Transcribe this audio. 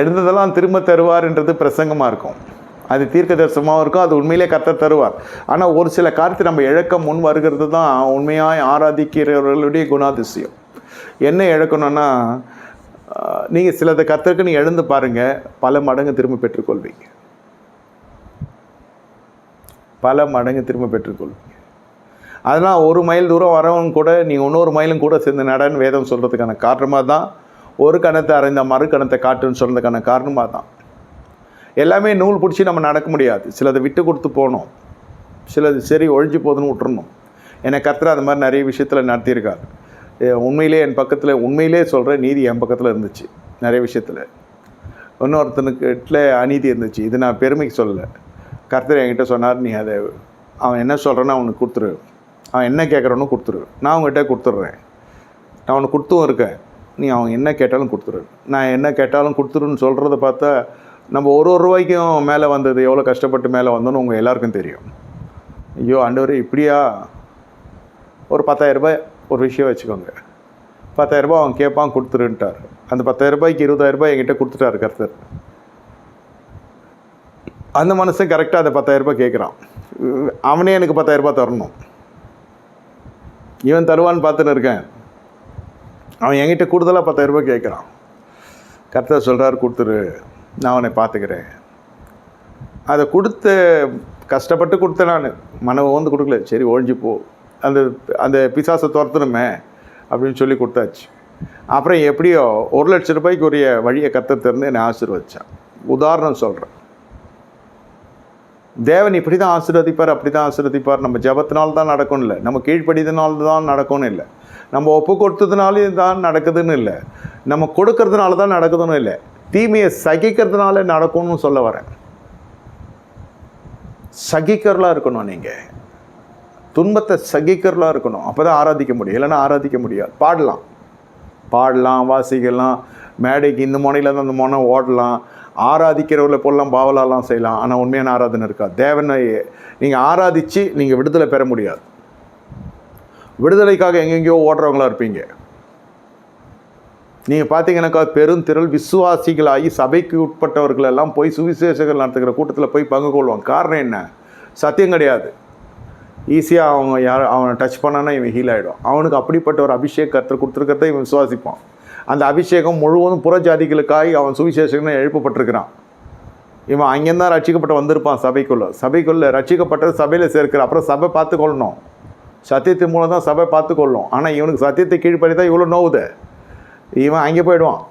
எழுந்ததெல்லாம் திரும்ப தருவார்ன்றது பிரசங்கமாக இருக்கும். அது தீர்க்க தரிசனமாகவும் இருக்கும் அது உண்மையிலே கர்த்தர் தருவார். ஆனால் ஒரு சில காரியத்தை நம்ம இழக்க முன் வருகிறது தான் உண்மையாக ஆராதிக்கிறவர்களுடைய குணாதிசயம். என்ன இழக்கணும்னா நீங்கள் சிலதை கத்தருக்கு நீ எழுந்து பாருங்கள் பல மடங்கு திரும்ப பெற்றுக்கொள்வீங்க. பல மடங்கு திரும்ப பெற்றுக்கொள்வீங்க. அதனால் ஒரு மைல் தூரம் வரவங்க கூட நீங்கள் இன்னொரு மைலும் கூட சேர்ந்து நடன்னு வேதம் சொல்கிறதுக்கான காரணமாக தான் ஒரு கணத்தை அரைந்த மறு கணத்தை காட்டுன்னு சொன்னதுக்கான காரணமாக தான் எல்லாமே நூல் பிடிச்சி நம்ம நடக்க முடியாது. சிலதை விட்டு கொடுத்து போகணும் சிலது சரி ஒழிஞ்சு போகுதுன்னு விட்டுறணும். என்னை கர்த்தர் அது மாதிரி நிறைய விஷயத்தில் நடத்தியிருக்கார். உண்மையிலே என் பக்கத்தில் உண்மையிலே சொல்கிற நீதி என் பக்கத்தில் இருந்துச்சு நிறைய விஷயத்தில். இன்னொருத்தனுக்கிட்ட அநீதி இருந்துச்சு. இது நான் பெருமைக்கு சொல்லலை. கர்த்தர் என்கிட்ட சொன்னார் நீ அதை அவன் என்ன சொல்கிறேன்னு அவனுக்கு கொடுத்துரு. அவன் என்ன கேட்குறானோ கொடுத்துரு. நான் அவங்ககிட்ட கொடுத்துட்றேன். நான் அவனுக்கு கொடுத்தும் இருக்கேன். நீ அவன் என்ன கேட்டாலும் கொடுத்துரு. நான் என்ன கேட்டாலும் கொடுத்துருன்னு சொல்கிறத பார்த்தா நம்ம ஒரு ஒரு ரூபாய்க்கும் மேலே வந்தது எவ்வளோ கஷ்டப்பட்டு மேலே வந்தோன்னு உங்கள் எல்லாருக்கும் தெரியும். ஐயோ ஆண்டவர் இப்படியா? ஒரு பத்தாயிரம் ஒரு விஷயம் வச்சுக்கோங்க. பத்தாயிரரூபா அவன் கேட்பான் கொடுத்துருன்ட்டார். அந்த பத்தாயிரரூபாய்க்கு ரூபாய்க்கு என்கிட்ட கொடுத்துட்டாரு கருத்தர். அந்த மனுஷன் கரெக்டாக அந்த பத்தாயிரரூபா கேட்குறான். அவனே எனக்கு பத்தாயிரரூபா தரணும். இவன் தருவான்னு பார்த்துன்னு இருக்கேன். அவன் என்கிட்ட கூடுதலாக பத்தாயிரம் ரூபாய் கேட்குறான். கர்த்தர் சொல்கிறார் கொடுத்துரு. நான் அவனை பார்த்துக்கிறேன். அதை கொடுத்து கஷ்டப்பட்டு கொடுத்தேன் நான். மனவை வந்து கொடுக்கல. சரி ஒழிஞ்சு போ. அந்த அந்த பிசாசை துரத்தணுமே அப்படின்னு சொல்லி கொடுத்தாச்சு. அப்புறம் எப்படியோ ஒரு லட்ச ரூபாய்க்கு உரிய வழியை கர்த்தர் திறந்து என்னை ஆசீர்வதிச்சான் உதாரணம் சொல்கிறேன் தேவன் இப்படி தான் ஆசீர்வதிப்பார் அப்படி தான் ஆசீர்வதிப்பார். நம்ம ஜபத்தினால் தான் நடக்கும்னு இல்லை. நம்ம கீழ்ப்படிதனால தான் நடக்கும்னு இல்லை. நம்ம ஒப்பு கொடுத்ததுனாலையும் தான் நடக்குதுன்னு இல்லை. நம்ம கொடுக்கறதுனால தான் நடக்குதுன்னு இல்லை. தீமையை சகிக்கிறதுனால நடக்கும்னு சொல்ல வரேன். சகிக்கிறலா இருக்கணும் நீங்கள் துன்பத்தை சகிக்கிறலா இருக்கணும். அப்போ தான் ஆராதிக்க முடியும். இல்லைன்னா ஆராதிக்க முடியாது. பாடலாம். பாடலாம் வாசிக்கலாம். மேடைக்கு இந்த முனையிலேருந்து அந்த முனை ஓடலாம். ஆராதிக்கிறவர்களை போலாம் பாவலாலாம் செய்யலாம். ஆனால் உண்மையான ஆராதனை இருக்கா? தேவனை நீங்கள் ஆராதித்து நீங்கள் விடுதலை பெற முடியாது. விடுதலைக்காக எங்கெங்கேயோ ஓடுறவங்களா இருப்பீங்க. நீங்கள் பார்த்தீங்கன்னாக்கா பெருந்திரள் விசுவாசிகளாகி சபைக்கு உட்பட்டவர்கள் எல்லாம் போய் சுவிசேஷங்கள் நடத்துகிற கூட்டத்தில் போய் பங்கு கொள்வாங்க. காரணம் என்ன? சத்தியம் கிடையாது. ஈஸியாக அவங்க யார் அவனை டச் பண்ணானா இவன் ஹீல் ஆகிடும் அவனுக்கு அப்படிப்பட்ட ஒரு அபிஷேக் கருத்து கொடுத்துருக்கிறத இவன் விசுவாசிப்பான். அந்த அபிஷேகம் முழுவதும் புறஜாதிகளுக்காகி அவன் சுவிசேஷம்னு எழுப்பப்பட்டிருக்கிறான். இவன் அங்கேருந்தான் ரட்சிக்கப்பட்டு வந்திருப்பான் சபைக்குள்ளே. சபைக்குள்ளே ரட்சிக்கப்பட்டது சபையில் சேர்க்கிற. அப்புறம் சபை பார்த்துக்கொள்ளணும். சத்தியத்தின் மூலம் தான் சபை பார்த்துக்கொள்ளும். ஆனால் இவனுக்கு சத்தியத்தை கீழ்ப்படி தான் இவ்வளோ நோவுது. இவன் அங்கே போயிடுவான்.